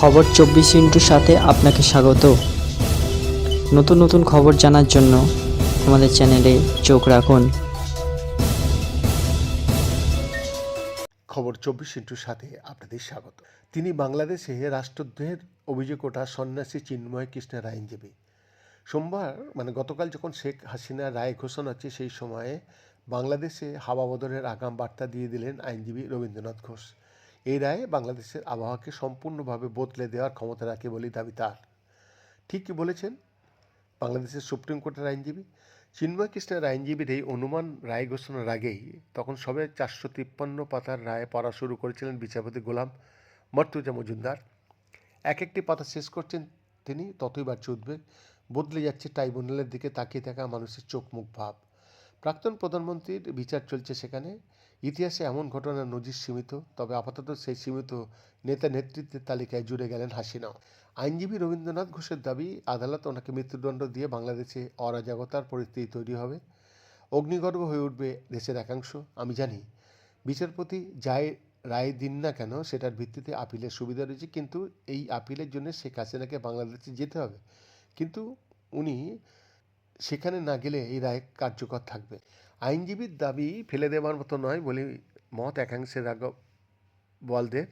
খবর চব্বিশ ইন্টুর সাথে আপনাকে স্বাগত। নতুন নতুন খবর জানার জন্য আমাদের চ্যানেলে চোখ রাখুন। খবর চব্বিশ ইন্টুর সাথে আপনাদের স্বাগত। তিনি বাংলাদেশে রাষ্ট্রদ্রোহের অভিযোগ ওঠা সন্ন্যাসী চিন্ময় কৃষ্ণের আইনজীবী সোমবার মানে গতকাল যখন শেখ হাসিনা রায় ঘোষণা হচ্ছে, সেই সময়ে বাংলাদেশে হাওয়া বদলের আগাম বার্তা দিয়ে দিলেন আইনজীবী রবীন্দ্রনাথ ঘোষ। এই রায়ে বাংলাদেশের আবহাওয়াকে সম্পূর্ণভাবে বদলে দেওয়ার ক্ষমতা রাখে বলেই দাবি তার। ঠিকই বলেছেন বাংলাদেশের সুপ্রিম কোর্টের আইনজীবী। চিন্ময় কৃষ্ণের আইনজীবীর এই অনুমান রায় ঘোষণার আগেই তখন সবে চারশো তিপ্পান্ন পাতার রায় পড়া শুরু করেছিলেন বিচারপতি গোলাম মর্তুজা মজুমদার। এক একটি পাতা শেষ করছেন তিনি, ততই বাড়ছে উদ্বেগ। বদলে যাচ্ছে ট্রাইব্যুনালের দিকে তাকিয়ে থাকা মানুষের চোখ মুখ ভাব প্রাক্তন প্রধানমন্ত্রীর বিচার চলছে সেখানে। ইতিহাসে এমন ঘটনার নজির সীমিত, তবে আপাতত সেই সীমিত নেতা নেতৃত্বের তালিকায় জুড়ে গেলেন হাসিনাও। আইনজীবী রবীন্দ্রনাথ ঘোষের দাবি, আদালত ওনাকে মৃত্যুদণ্ড দিয়ে বাংলাদেশে অরাজকতার পরিস্থিতি তৈরি হবে। অগ্নিগর্ভ হয়ে উঠবে দেশের একাংশ, আমি জানি। বিচারপতি যাই রায় দিন না কেন, সেটার ভিত্তিতে আপিলের সুবিধা রয়েছে, কিন্তু এই আপিলের জন্য শেখ হাসিনাকে বাংলাদেশে যেতে হবে। কিন্তু উনি সেখানে না গেলে এই রায় কার্যকর থাকবে। আইনজীবীর দাবি ফেলে দেওয়ার মতো নয় বলে মত একাংশের বলদের।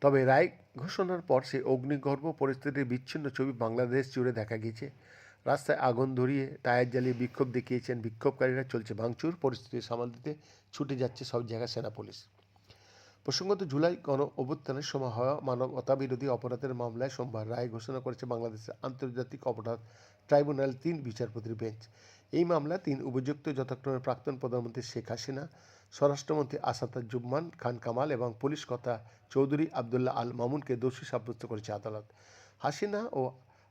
তবে রায় ঘোষণার পর সেই অগ্নিগর্ভ পরিস্থিতির বিচ্ছিন্ন ছবি বাংলাদেশ জুড়ে দেখা গিয়েছে। রাস্তায় আগুন ধরিয়ে টায়ার জ্বালিয়ে বিক্ষোভ দেখিয়েছেন বিক্ষোভকারীরা। চলছে ভাঙচুর, পরিস্থিতি সামাল দিতে ছুটে যাচ্ছে সব জায়গায় সেনা পুলিশ। প্রসঙ্গত জুলাই গণ অভ্যুত্থানের সময় হওয়া মানবতা বিরোধী অপরাধের মামলায় সোমবার রায় ঘোষণা করেছে বাংলাদেশের আন্তর্জাতিক অপরাধ ট্রাইব্যুনাল তিন বিচারপতির বেঞ্চ। এই মামলায় তিন অভিযুক্ত যথাক্রমে প্রাক্তন প্রধানমন্ত্রী শেখ হাসিনা, স্বরাষ্ট্রমন্ত্রী আসাদুজ্জামান খান কামাল এবং পুলিশ কর্তা চৌধুরী আবদুল্লাহ আল মামুনকে দোষী সাব্যস্ত করেছে আদালত। হাসিনা ও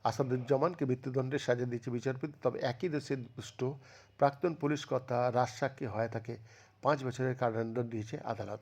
আসাদুজ্জামানকে মৃত্যুদণ্ডের সাজা দিয়েছে বিচারপতি, তবে একই দেশে দুষ্ট প্রাক্তন পুলিশ কর্তা রাজশাককে হয় তাকে পাঁচ বছরের কারাদণ্ড দিয়েছে আদালত।